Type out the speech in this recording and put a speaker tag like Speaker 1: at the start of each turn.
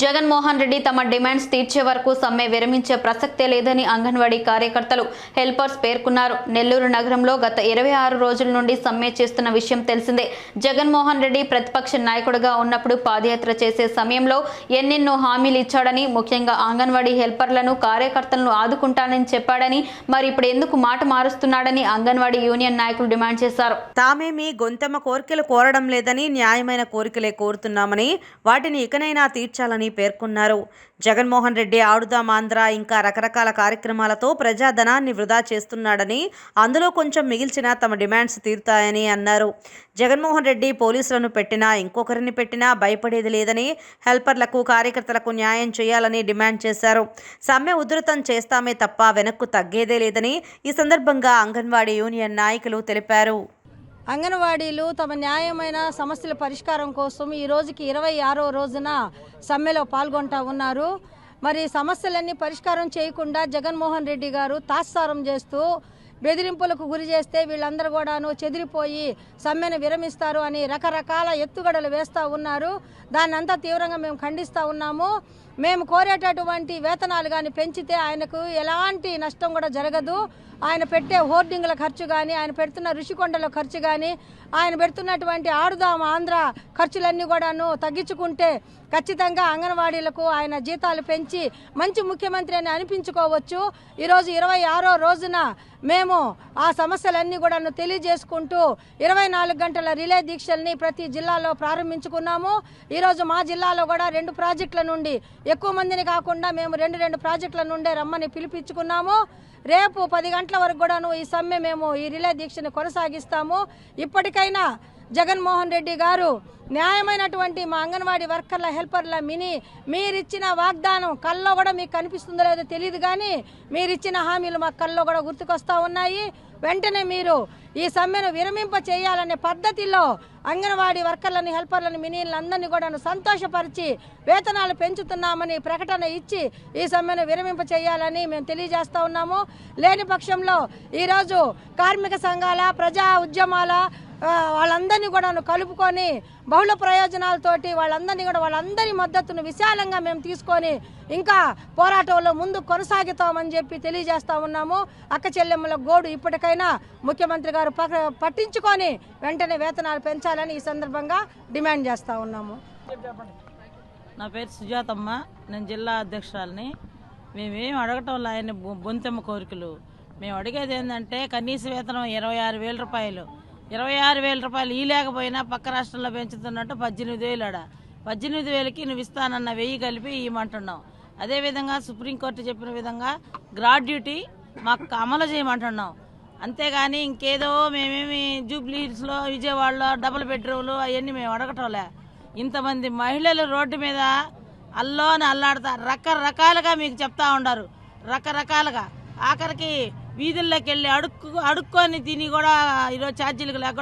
Speaker 1: జగన్మోహన్ రెడ్డి తమ డిమాండ్స్ తీర్చే వరకు సమ్మె విరమించే ప్రసక్తే లేదని అంగన్వాడీ కార్యకర్తలు హెల్పర్స్ పేర్కొన్నారు. నెల్లూరు నగరంలో గత ఇరవై ఆరు రోజుల నుండి సమ్మె చేస్తున్న విషయం తెలిసిందే. జగన్మోహన్ రెడ్డి ప్రతిపక్ష నాయకుడిగా ఉన్నప్పుడు పాదయాత్ర చేసే సమయంలో ఎన్నెన్నో హామీలు ఇచ్చాడని ముఖ్యంగా అంగన్వాడీ హెల్పర్లను కార్యకర్తలను ఆదుకుంటానని చెప్పాడని మరి ఇప్పుడు ఎందుకు మాట మారుస్తున్నాడని అంగన్వాడీ యూనియన్ నాయకులు డిమాండ్ చేశారు.
Speaker 2: తామేమి గొంతెమ్మ కోరికలు కోరడం లేదని న్యాయమైన కోరికలే కోరుతున్నామని వాటిని ఇకనైనా తీర్చాలని పేర్కొన్నారు. జగన్మోహన్ రెడ్డి ఆడుదాం ఆంధ్ర ఇంకా రకరకాల కార్యక్రమాలతో ప్రజాధనాన్ని వృధా చేస్తున్నాడని అందులో కొంచెం మిగిల్చిన తమ డిమాండ్స్ తీరుతాయని అన్నారు. జగన్మోహన్ రెడ్డి పోలీసులను పెట్టినా ఇంకొకరిని పెట్టినా భయపడేది లేదని హెల్పర్లకు కార్యకర్తలకు న్యాయం చేయాలని డిమాండ్ చేశారు. సమ్మె ఉధృతం చేస్తామే తప్ప వెనక్కు తగ్గేదే లేదని ఈ సందర్భంగా అంగన్వాడీ యూనియన్ నాయకులు తెలిపారు.
Speaker 3: అంగన్వాడీలు తమ న్యాయమైన సమస్యల పరిష్కారం కోసం ఈ రోజుకి ఇరవై ఆరో రోజున సమ్మెలో పాల్గొంటా ఉన్నారు. మరి సమస్యలన్నీ పరిష్కారం చేయకుండా జగన్మోహన్ రెడ్డి గారు తాత్సారం చేస్తూ బెదిరింపులకు గురి చేస్తే వీళ్ళందరూ కూడాను చెదిరిపోయి సమ్మెను విరమిస్తారు అని రకరకాల ఎత్తుగడలు వేస్తూ ఉన్నారు. దాన్ని అంతా తీవ్రంగా మేము ఖండిస్తూ ఉన్నాము. మేము కోరేటటువంటి వేతనాలు కానీ పెంచితే ఆయనకు ఎలాంటి నష్టం కూడా జరగదు. ఆయన పెట్టే హోర్డింగ్ల ఖర్చు కానీ ఆయన పెడుతున్న ఋషికొండల ఖర్చు కానీ ఆయన పెడుతున్నటువంటి ఆడుదాం ఆంధ్ర ఖర్చులన్నీ కూడాను తగ్గించుకుంటే ఖచ్చితంగా అంగన్వాడీలకు ఆయన జీతాలు పెంచి మంచి ముఖ్యమంత్రి అని అనిపించుకోవచ్చు. ఈరోజు ఇరవై ఆరో రోజున మేము ఆ సమస్యలన్నీ కూడాను తెలియజేసుకుంటూ ఇరవై నాలుగు గంటల రిలే దీక్షల్ని ప్రతి జిల్లాలో ప్రారంభించుకున్నాము. ఈరోజు మా జిల్లాలో కూడా రెండు ప్రాజెక్టుల నుండి ఎక్కువ మందిని కాకుండా మేము రెండు రెండు ప్రాజెక్టుల నుండే రమ్మని పిలిపించుకున్నాము. రేపు పది గంటల వరకు కూడాను ఈ సమ్మె మేము ఈ రిలే దీక్షను కొనసాగిస్తాము. ఇప్పటికైనా జగన్మోహన్ రెడ్డి గారు న్యాయమైనటువంటి మా అంగన్వాడీ వర్కర్ల హెల్పర్ల మిని మీరిచ్చిన వాగ్దానం కల్లో కూడా మీకు కనిపిస్తుందో లేదో తెలియదు కానీ మీరిచ్చిన హామీలు మా కల్లో కూడా గుర్తుకొస్తా ఉన్నాయి. వెంటనే మీరు ఈ సమ్మెను విరమింప చేయాలనే పద్ధతిలో అంగన్వాడీ వర్కర్లను హెల్పర్లను మినీలందరినీ కూడా సంతోషపరిచి వేతనాలు పెంచుతున్నామని ప్రకటన ఇచ్చి ఈ సమ్మెను విరమింప చేయాలని మేము తెలియజేస్తా ఉన్నాము. లేని పక్షంలో ఈరోజు కార్మిక సంఘాల ప్రజా ఉద్యమాల వాళ్ళందరినీ కూడా కలుపుకొని బహుళ ప్రయోజనాలతోటి వాళ్ళందరినీ కూడా వాళ్ళందరి మద్దతును విశాలంగా మేము తీసుకొని ఇంకా పోరాటంలో ముందు కొనసాగుతామని చెప్పి తెలియజేస్తా ఉన్నాము. అక్క చెల్లెమ్మల గోడు ఇప్పటికైనా ముఖ్యమంత్రి గారు పట్టించుకొని వెంటనే వేతనాలు పెంచాలని ఈ సందర్భంగా డిమాండ్ చేస్తా ఉన్నాము.
Speaker 4: నా పేరు సుజాతమ్మ. నేను జిల్లా అధ్యక్షురాలని. మేమేం అడగటం ఆయన బొంతెమ్మ కోరికలు. మేము అడిగేది ఏంటంటే కనీస వేతనం ఇరవై ఆరు వేల రూపాయలు. ఇరవై ఆరు వేల రూపాయలు ఈ లేకపోయినా పక్క రాష్ట్రంలో పెంచుతున్నట్టు పద్దెనిమిది వేలు ఆడ పద్దెనిమిది వేలకి నువ్వు ఇస్తానన్న వెయ్యి కలిపి ఇవ్వమంటున్నావు అదేవిధంగా సుప్రీంకోర్టు చెప్పిన విధంగా గ్రాడ్యుటీ మాకు అమలు చేయమంటున్నాం అంతేగాని ఇంకేదో మేమేమి జూబ్లీస్లో విజయవాడలో డబుల్ బెడ్రూమ్లు అవన్నీ మేము అడగటంలే. ఇంతమంది మహిళలు రోడ్డు మీద అల్లోని అల్లాడతారు రకరకాలుగా మీకు చెప్తా ఉండారు. రకరకాలుగా. ఆఖరికి వీధుల్లోకి వెళ్ళి అడుక్కు అడుక్కొని తిని కూడా ఈరోజు ఛార్జీలకు లేకుండా